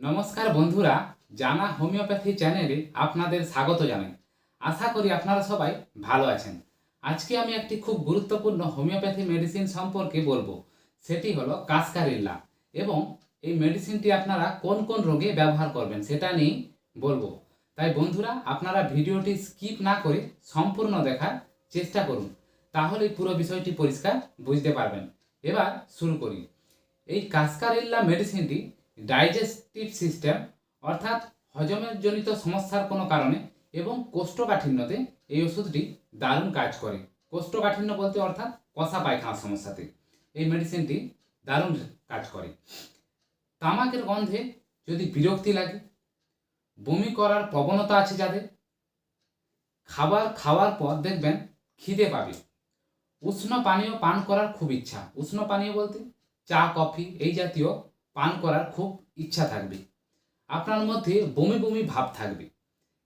নমস্কার বন্ধুরা, জানা হোমিওপ্যাথি চ্যানেলে আপনাদের স্বাগত জানাই। আশা করি আপনারা সবাই ভালো আছেন। আজকে আমি একটি খুব গুরুত্বপূর্ণ হোমিওপ্যাথি মেডিসিন সম্পর্কে বলব, সেটি হলো কাসকারিল্লা এবং এই মেডিসিনটি আপনারা কোন কোন রোগে ব্যবহার করবেন সেটা নিয়েই বলব। তাই বন্ধুরা, আপনারা ভিডিওটি স্কিপ না করে সম্পূর্ণ দেখার চেষ্টা করুন তাহলে পুরো বিষয়টি পরিষ্কার বুঝতে পারবেন। এবার শুরু করি। এই কাসকারিল্লা মেডিসিনটি ডাইজেস্টিভ সিস্টেম, অর্থাৎ হজমের জনিত সমস্যার কোনো কারণে এবং কোষ্ঠকাঠিন্যতে এই ওষুধটি দারুণ কাজ করে। কোষ্ঠকাঠিন্য বলতে অর্থাৎ কষা পায়খানার সমস্যাতে এই মেডিসিনটি দারুণ কাজ করে। তামাকের গন্ধে যদি বিরক্তি লাগে, বমি করার প্রবণতা আছে যাদের, খাবার খাওয়ার পর দেখবেন খিদে পাবে। উষ্ণ পানীয় পান করার খুব ইচ্ছা। উষ্ণ পানীয় বলতে চা, কফি এই জাতীয় পান করার খুব ইচ্ছা থাকবে। আপনার মধ্যে বমি বমি ভাব থাকবে।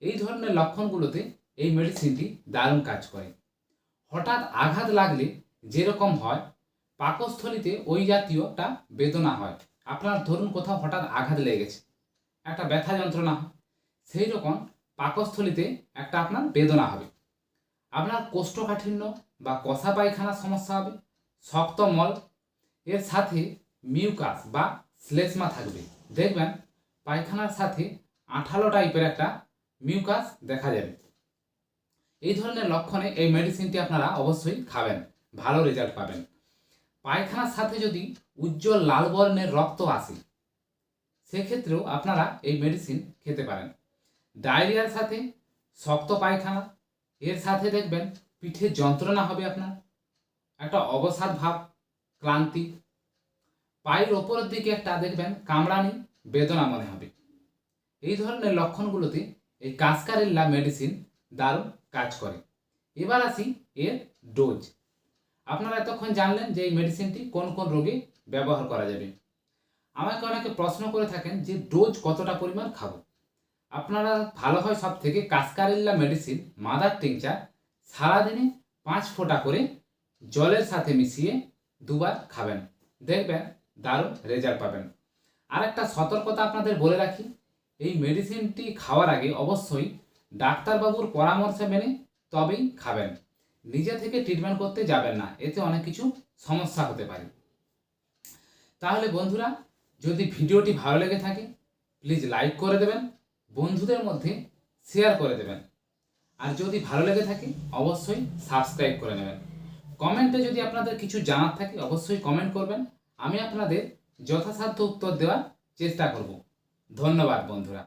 এই ধরনের লক্ষণগুলোতে এই মেডিসিনটি দারুণ কাজ করে। হঠাৎ আঘাত লাগলে যেরকম হয়, পাকস্থলিতে ওই জাতীয়টা বেদনা হয়। আপনার ধরুন কোথাও হঠাৎ আঘাত লেগেছে, একটা ব্যথা যন্ত্রণা হয় সেই রকম পাকস্থলিতে একটা আপনার বেদনা হবে। আপনার কোষ্ঠকাঠিন্য বা কষা পায়খানার সমস্যা হবে, শক্ত মল, এর সাথে মিউকাস বা শ্লেষ্মা থাকবে। দেখবেন, পায়খানার সাথে আঠালো টাইপের একটা মিউকাস দেখা যাবে। এই ধরনের লক্ষণে এই মেডিসিনটি আপনারা অবশ্যই খাবেন, ভালো রেজাল্ট পাবেন। পায়খানার সাথে যদি উজ্জ্বল লাল বর্ণের রক্ত আসে, সেক্ষেত্রেও আপনারা এই মেডিসিন খেতে পারেন। ডায়রিয়ার সাথে শক্ত পায়খানা, এর সাথে দেখবেন পিঠে যন্ত্রণা হবে আপনার, একটা অবসাদ ভাব, ক্লান্তি পায়ের ওপরের দিকে একটা, দেখবেন, কামড়ানি বেদনা মনে হবে। এই ধরনের লক্ষণগুলোতে এই কাসকারিল্লা মেডিসিন দারুণ কাজ করে। এবার আসি এর ডোজ আপনারা এতক্ষণ জানলেন যে এই মেডিসিনটি কোন কোন রোগে ব্যবহার করা যাবে। আমাকে অনেকে প্রশ্ন করে থাকেন যে ডোজ কতটা পরিমাণ খাব? আপনারা ভালো হয় সব থেকে কাসকারিল্লা মেডিসিন মাদার টিংচার সারাদিনে পাঁচ ফোঁটা করে জলের সাথে মিশিয়ে দুবার খাবেন। দেখবেন দারুণ রেজাল্ট পাবেন। আর একটা সতর্কতা আপনাদের বলে রাখি, এই মেডিসিনটি খাওয়ার আগে অবশ্যই ডাক্তারবাবুর পরামর্শ মেনে তবেই খাবেন। নিজে থেকে ট্রিটমেন্ট করতে যাবেন না, এতে অনেক কিছু সমস্যা হতে পারে। তাহলে বন্ধুরা, যদি ভিডিওটি ভালো লেগে থাকে প্লিজ লাইক করে দেবেন, বন্ধুদের মধ্যে শেয়ার করে দেবেন। আর যদি ভালো লেগে থাকে, অবশ্যই সাবস্ক্রাইব করে নেবেন। কমেন্টে যদি আপনাদের কিছু জানার থাকে, অবশ্যই কমেন্ট করবেন। আমি আপনাদের যথাসাধ্য উত্তর দেওয়ার চেষ্টা করব। ধন্যবাদ বন্ধুরা।